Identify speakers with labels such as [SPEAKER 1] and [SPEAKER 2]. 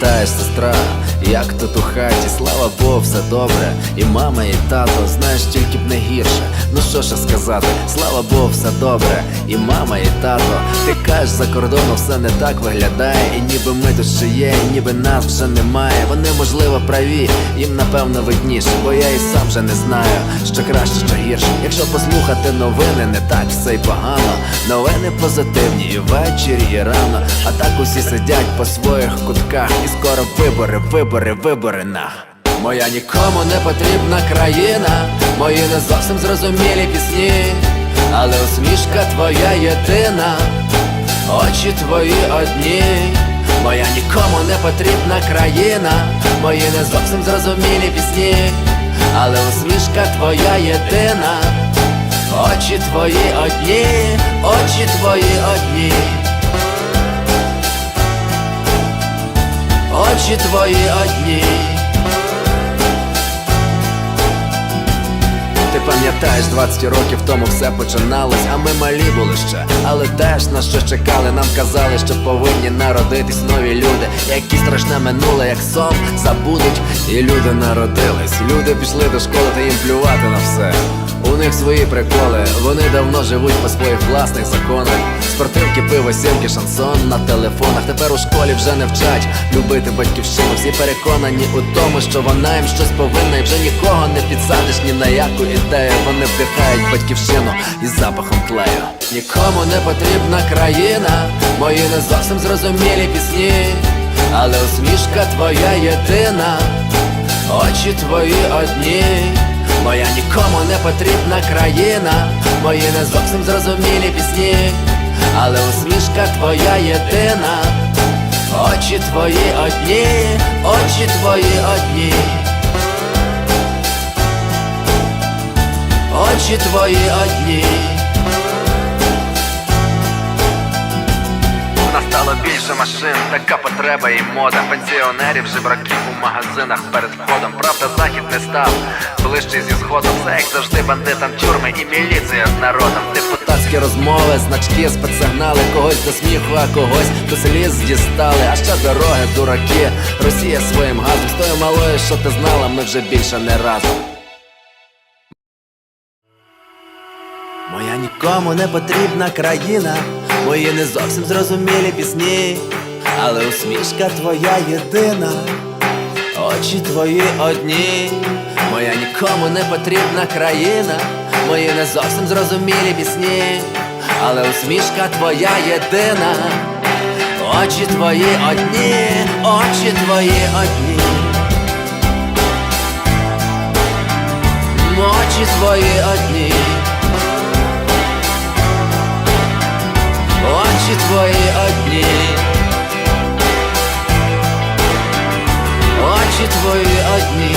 [SPEAKER 1] пам'ятаєш, сестра, як тут у хаті, слава Богу, все добре. І мама, і тато, знаєш, тільки б не гірше. Ну що ж сказати, слава Богу, все добре. І мама, і тато, ти кажеш, за кордоном все не так виглядає. І ніби ми тут ще є, і ніби нас вже немає. Вони можливо праві, їм напевно видніше, бо я і сам вже не знаю, що краще, що гірше. Якщо послухати новини, не так все й погано. Новини позитивні і ввечері, і рано. А так усі сидять по своїх кутках. І скоро вибори, вибори, вибори на. Моя нікому не потрібна країна, мої не зовсім зрозумілі пісні, але усмішка твоя єдина, очі твої одні, моя нікому не потрібна країна, мої не зовсім зрозумілі пісні, але усмішка твоя єдина, очі твої одні, очі твої одні. Очі твої одні. Ти пам'ятаєш, 20 років тому все починалось, а ми малі були ще, але теж на що чекали, нам казали, що повинні народитись нові люди, які страшне минуле, як сон забудуть, і люди народились. Люди пішли до школи та їм плювати на все. У них свої приколи, вони давно живуть по своїх власних законах. Спортивки, пиво, сімки, шансон на телефонах. Тепер у школі вже не вчать любити батьківщину. Всі переконані у тому, що вона їм щось повинна, і вже нікого не підсадиш ні на яку ідею. Вони вдихають батьківщину із запахом тлею. Нікому не потрібна країна, мої не зовсім зрозумілі пісні, але усмішка твоя єдина, очі твої одні. Моя нікому не потрібна країна, мої не зовсім зрозумілі пісні, але усмішка твоя єдина, очі твої одні, очі твої одні, очі твої одні. Настало більше машин, така потреба і мода. Пенсіонерів, жебраків у магазинах перед входом. Правда, захід не став ближче зі сходом. Все як завжди бандитам тюрми і міліція з народом. Депутатські розмови, значки, спецсигнали Когось до сміху, а когось до сліз дістали. А ще дороги, дураки, Росія своїм газом. З тою малою, що ти знала, ми вже більше не разом. Моя нікому не потрібна країна, мої не зовсім зрозумілі пісні, але усмішка твоя єдина, очі твої одні, моя нікому не потрібна країна, мої не зовсім зрозумілі пісні, але усмішка твоя єдина, очі твої одні, очі твої одні. Очі твої одні. Твої одні, очі твої одні,